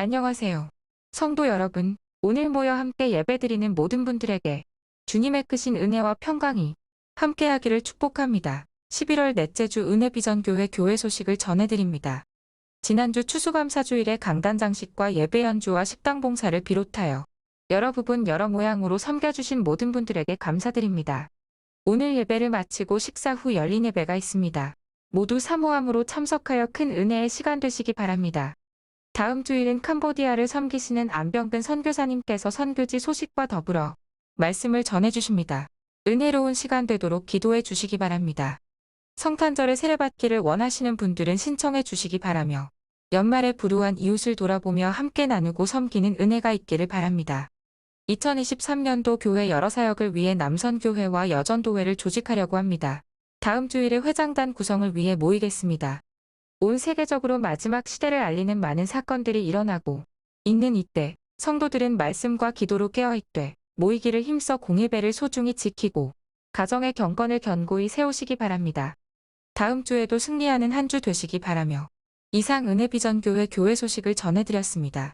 안녕하세요. 성도 여러분, 오늘 모여 함께 예배드리는 모든 분들에게 주님의 크신 은혜와 평강이 함께하기를 축복합니다. 11월 넷째 주 은혜비전교회 교회 소식을 전해드립니다. 지난주 추수감사주일에 강단 장식과 예배 연주와 식당 봉사를 비롯하여 여러 부분 여러 모양으로 섬겨주신 모든 분들에게 감사드립니다. 오늘 예배를 마치고 식사 후 열린 예배가 있습니다. 모두 사모함으로 참석하여 큰 은혜의 시간 되시기 바랍니다. 다음 주일은 캄보디아를 섬기시는 안병근 선교사님께서 선교지 소식과 더불어 말씀을 전해주십니다. 은혜로운 시간 되도록 기도해 주시기 바랍니다. 성탄절에 세례받기를 원하시는 분들은 신청해 주시기 바라며 연말에 불우한 이웃을 돌아보며 함께 나누고 섬기는 은혜가 있기를 바랍니다. 2023년도 교회 여러 사역을 위해 남선교회와 여전도회를 조직하려고 합니다. 다음 주일에 회장단 구성을 위해 모이겠습니다. 온 세계적으로 마지막 시대를 알리는 많은 사건들이 일어나고 있는 이때 성도들은 말씀과 기도로 깨어있되 모이기를 힘써 공예배를 소중히 지키고 가정의 경건을 견고히 세우시기 바랍니다. 다음 주에도 승리하는 한 주 되시기 바라며 이상 은혜비전교회 교회 소식을 전해드렸습니다.